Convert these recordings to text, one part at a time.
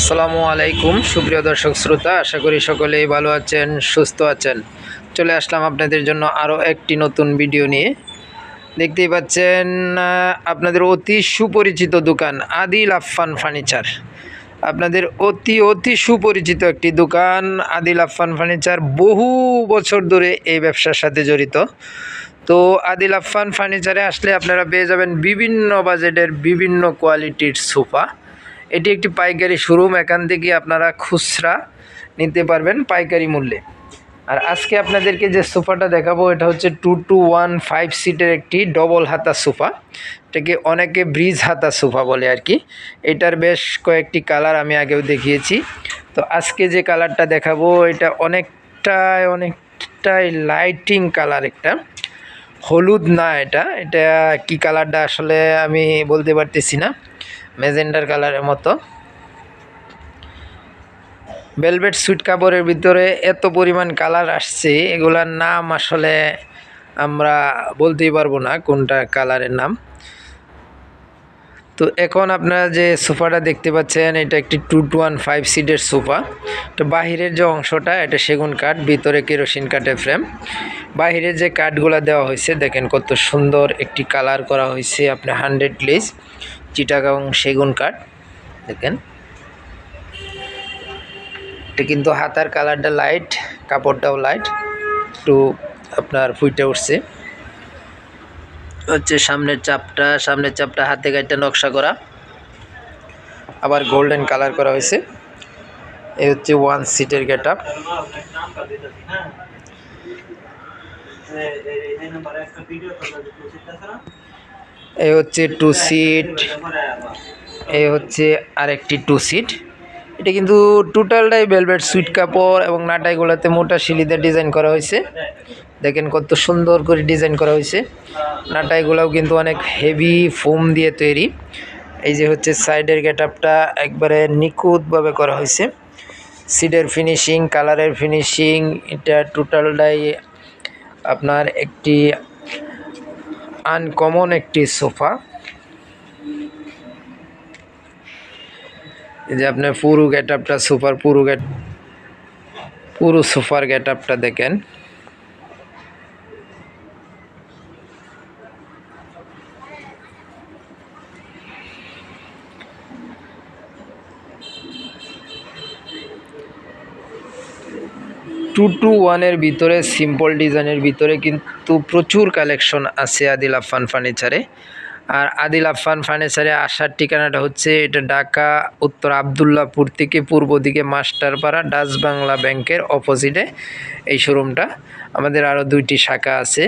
আসসালামু আলাইকুম, সুপ্রিয় দর্শক শ্রোতা, আশা করি সকলেই ভালো আছেন, সুস্থ আছেন। চলে আসলাম আপনাদের জন্য আরও একটি নতুন ভিডিও নিয়ে। দেখতেই পাচ্ছেন আপনাদের অতি সুপরিচিত দোকান, আদিল আফফান ফার্নিচার। আপনাদের অতি অতি সুপরিচিত একটি দোকান, আদিল আফফান ফার্নিচার, বহু বছর ধরে এই ব্যবসার সাথে জড়িত। তো আদিল আফফান ফার্নিচারে আসলে আপনারা পেয়ে যাবেন বিভিন্ন বাজেটের বিভিন্ন কোয়ালিটির সোফা। এটি একটি পাইকারি শোরুম এখান থেকে আপনারা খুচরা নিতে পারবেন পাইকারি মূল্যে। আর আজকে আপনাদেরকে যে সোফাটা দেখাবো, এটা হচ্ছে টু টু ওয়ান ফাইভ সিটের একটি ডবল হাতা সোফা। এটাকে অনেকে ব্রিজ হাতা সোফা বলে আর কি। এটার বেশ কয়েকটি কালার আমি আগেও দেখিয়েছি। তো আজকে যে কালারটা দেখাবো, এটা অনেকটাই অনেকটাই লাইটিং কালার একটা। হলুদ না এটা। এটা কি কালারটা আসলে আমি বলতে পারতেছি না। ম্যাজেন্ডার কালারের মতো। ভেলভেট সুইট কাপড়ের ভিতরে এত পরিমাণ কালার আসছে, এগুলার নাম আসলে আমরা বলতেই পারব না কোনটা কালারের নাম। তো এখন আপনারা যে সোফাটা দেখতে পাচ্ছেন, এটা একটি টু টু ওয়ান ফাইভ সিটের সোফা। তো বাহিরের যে অংশটা, এটা সেগুন কাঠ, ভিতরে কেরোসিন কাঠের ফ্রেম। বাহিরের যে কাঠগুলো দেওয়া হয়েছে, দেখেন কত সুন্দর একটি কালার করা হয়েছে আপনার হান্ড্রেড গ্লেজ চিটাগাং সেগুন কাঠ, দেখেন। এটা কিন্তু হাতার কালারটা লাইট কাপড়টাও লাইট একটু আপনার ফুইটে উঠছে। হচ্ছে সামনের চাপটা সামনের চাপটা হাতে গাড়িটা নকশা করা। আবার গোল্ডেন কালার করা হয়েছে। এ হচ্ছে ওয়ান সিটের গেট আপ এই হচ্ছে টু সিট এই হচ্ছে আরেকটি টু সিট। এটা কিন্তু টোটালটাই ভেলভেট সুইট কাপড় এবং নাটাইগুলোতে মোটা শিলিতে ডিজাইন করা হয়েছে। দেখেন কত সুন্দর করে ডিজাইন করা হয়েছে। নাটাইগুলোও কিন্তু অনেক হেভি ফোম দিয়ে তৈরি। এই যে হচ্ছে সাইডের গেট আপটা একবারে নিখুঁতভাবে করা হয়েছে। সিডের ফিনিশিং, কালারের ফিনিশিং, এটা টোটালটাই আপনার একটি আনকমন একটি সোফা। যে আপনার পুরো গেট আপটা সুপার পুরো গেট, পুরো সোফার গেট আপটা দেখেন। টু টু ওয়ানের ভিতরে সিম্পল ডিজাইনের ভিতরে কিন্তু প্রচুর কালেকশন আছে আদিল আফান ফার্নিচারে আর আদিল আফান ফার্নিচারে আসার ঠিকানাটা হচ্ছে এটা ঢাকা, উত্তর আবদুল্লাপুর থেকে পূর্ব দিকে মাস্টারপাড়া, ডাচ বাংলা ব্যাংকের অপোজিটে এই শোরুমটা আমাদের আরও দুইটি শাখা আছে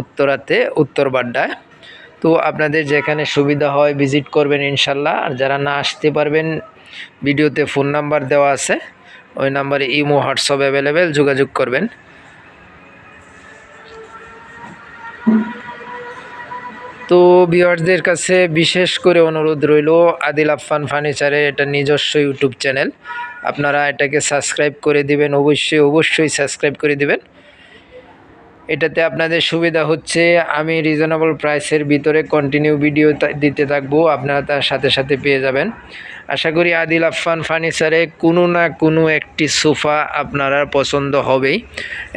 উত্তরাতে, উত্তর বাড্ডায়। তো আপনাদের যেখানে সুবিধা হয় ভিজিট করবেন ইনশাল্লাহ। আর যারা না আসতে পারবেন, ভিডিওতে ফোন নাম্বার দেওয়া আছে। ওই নাম্বারে ইমো, হোয়াটসঅ্যাপ অ্যাভেলেবেল যোগাযোগ করবেন। তো ভিউয়ার্সদের কাছে বিশেষ করে অনুরোধ রইল, আদিল আফফান ফার্নিচারের এটা নিজস্ব ইউটিউব চ্যানেল। আপনারা এটাকে সাবস্ক্রাইব করে দিবেন, অবশ্যই অবশ্যই সাবস্ক্রাইব করে দিবেন। এটাতে আপনাদের সুবিধা হচ্ছে, আমি রিজনেবল প্রাইসের ভিতরে কন্টিনিউ ভিডিও দিতে থাকব, আপনারা তার সাথে সাথে পেয়ে যাবেন। আশা করি আদিল, আফফান ফার্নিচারে কোনো না কোনো একটি সোফা আপনারা পছন্দ হবেই।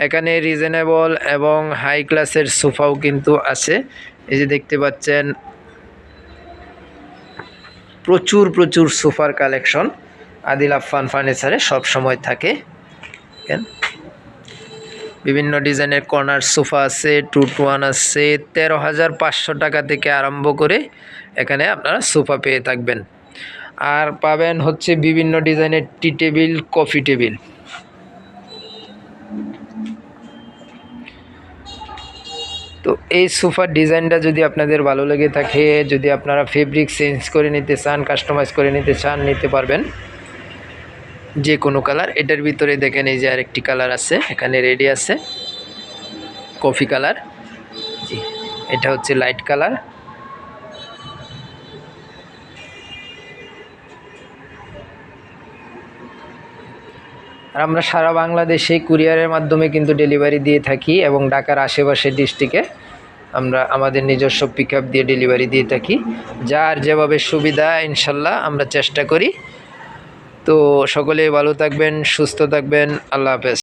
এখানে রিজনেবল এবং হাই ক্লাসের সোফাও কিন্তু আছে। এই যে দেখতে পাচ্ছেন, প্রচুর প্রচুর সোফার কালেকশন আদিল, আফফান ফার্নিচারে সব সময় থাকে। বিভিন্ন ডিজাইনের কর্নার সোফা আছে টু টু ওয়ান আছে, তেরো হাজার পাঁচশো টাকা থেকে আরম্ভ করে এখানে আপনারা সোফা পেয়ে থাকবেন। আর পাবেন হচ্ছে বিভিন্ন ডিজাইনের টি টেবিল, কফি টেবিল। তো এই সোফার ডিজাইনটা যদি আপনাদের ভালো লেগে থাকে, যদি আপনারা ফেব্রিক চেঞ্জ করে নিতে চান কাস্টমাইজ করে নিতে চান, নিতে পারবেন। যে কোনো কালার এটার ভিতরে দেখেন এই যে আরেকটি কালার আছে, এখানে রেডি আছে। কফি কালার জি, এটা হচ্ছে লাইট কালার আর আমরা সারা বাংলাদেশে কুরিয়ারের মাধ্যমে কিন্তু ডেলিভারি দিয়ে থাকি এবং ঢাকার আশেপাশে ডিস্ট্রিক্টে আমরা আমাদের নিজস্ব পিক দিয়ে ডেলিভারি দিয়ে থাকি। যার যেভাবে সুবিধা, ইনশাল্লাহ আমরা চেষ্টা করি। তো সকলেই ভালো থাকবেন, সুস্থ থাকবেন, আল্লাহ হাফেজ।